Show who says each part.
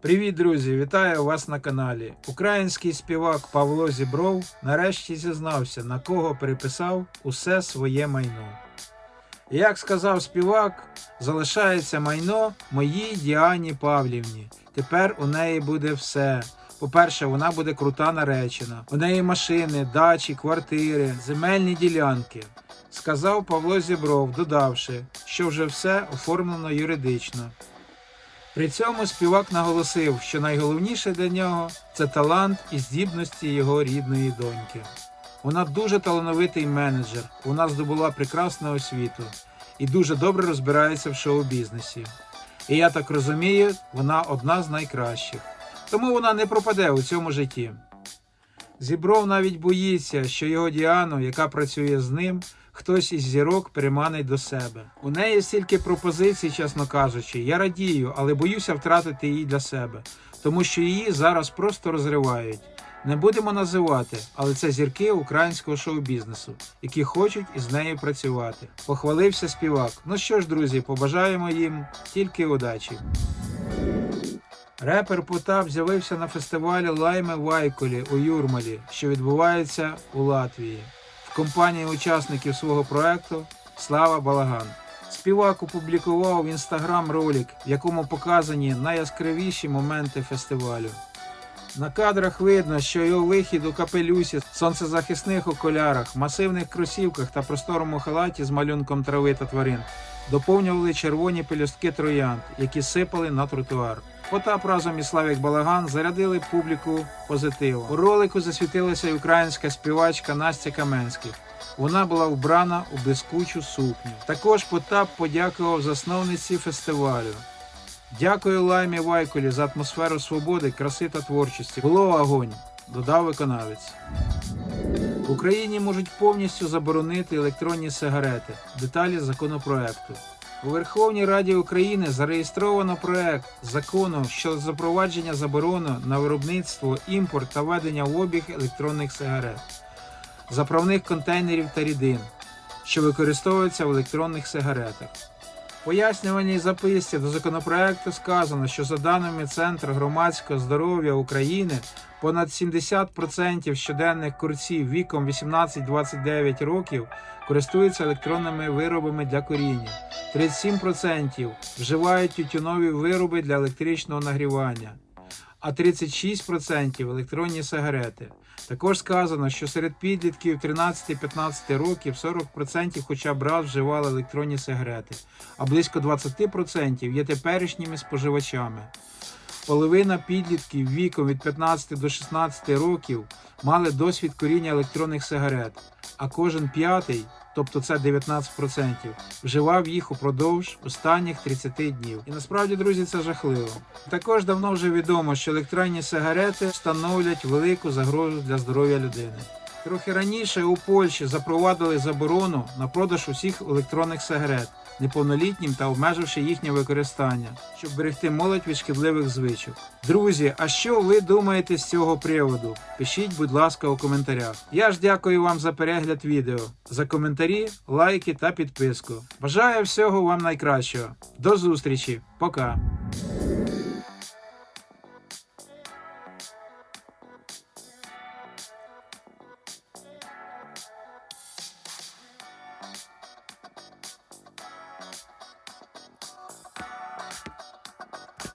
Speaker 1: Привіт, друзі! Вітаю вас на каналі. Український співак Павло Зібров нарешті зізнався, на кого переписав усе своє майно. Як сказав співак, залишається майно моїй Діані Павлівні. Тепер у неї буде все. По-перше, вона буде крута наречена. У неї машини, дачі, квартири, земельні ділянки. Сказав Павло Зібров, додавши, що вже все оформлено юридично. При цьому співак наголосив, що найголовніше для нього це талант і здібності його рідної доньки. Вона дуже талановитий менеджер, вона здобула прекрасну освіту і дуже добре розбирається в шоу-бізнесі. І я так розумію, вона одна з найкращих. Тому вона не пропаде у цьому житті. Зібров навіть боїться, що його Діану, яка працює з ним, хтось із зірок переманить до себе. У неї стільки пропозицій, чесно кажучи. Я радію, але боюся втратити її для себе, тому що її зараз просто розривають. Не будемо називати, але це зірки українського шоу-бізнесу, які хочуть із нею працювати. Похвалився співак. Ну що ж, друзі, побажаємо їм тільки удачі. Репер Потап з'явився на фестивалі Лайме Вайколі у Юрмалі, що відбувається у Латвії, в компанії учасників свого проекту Слава Балаган. Співак опублікував в інстаграм ролик, в якому показані найяскравіші моменти фестивалю. На кадрах видно, що його вихід у капелюсі, сонцезахисних окулярах, масивних кросівках та просторому халаті з малюнком трави та тварин доповнювали червоні пелюстки троянд, які сипали на тротуар. Потап разом із Славік Балаган зарядили публіку позитивом. У ролику засвітилася й українська співачка Настя Каменських. Вона була вбрана у блискучу сукню. Також Потап подякував засновниці фестивалю. Дякую Лаймі Вайколі за атмосферу свободи, краси та творчості. Було огонь, додав виконавець. В Україні можуть повністю заборонити електронні сигарети. Деталі законопроекту. У Верховній Раді України зареєстровано проект закону щодо запровадження заборони на виробництво, імпорт та введення в обіг електронних сигарет, заправних контейнерів та рідин, що використовуються в електронних сигаретах. Пояснювальній записці до законопроекту сказано, що за даними Центру громадського здоров'я України, понад 70% щоденних курців віком 18-29 років користуються електронними виробами для коріння. 37% вживають тютюнові вироби для електричного нагрівання, а 36% електронні сигарети. Також сказано, що серед підлітків 13-15 років 40% хоча б раз вживали електронні сигарети, а близько 20% є теперішніми споживачами. Половина підлітків віком від 15 до 16 років мали досвід коріння електронних сигарет, а кожен п'ятий, тобто це 19%, вживав їх упродовж останніх 30 днів. І насправді, друзі, це жахливо. Також давно вже відомо, що електронні сигарети становлять велику загрозу для здоров'я людини. Трохи раніше у Польщі запровадили заборону на продаж усіх електронних сигарет неповнолітнім та обмеживши їхнє використання, щоб берегти молодь від шкідливих звичок. Друзі, а що ви думаєте з цього приводу? Пишіть, будь ласка, у коментарях. Я ж дякую вам за перегляд відео, за коментарі, лайки та підписку. Бажаю всього вам найкращого. До зустрічі, пока!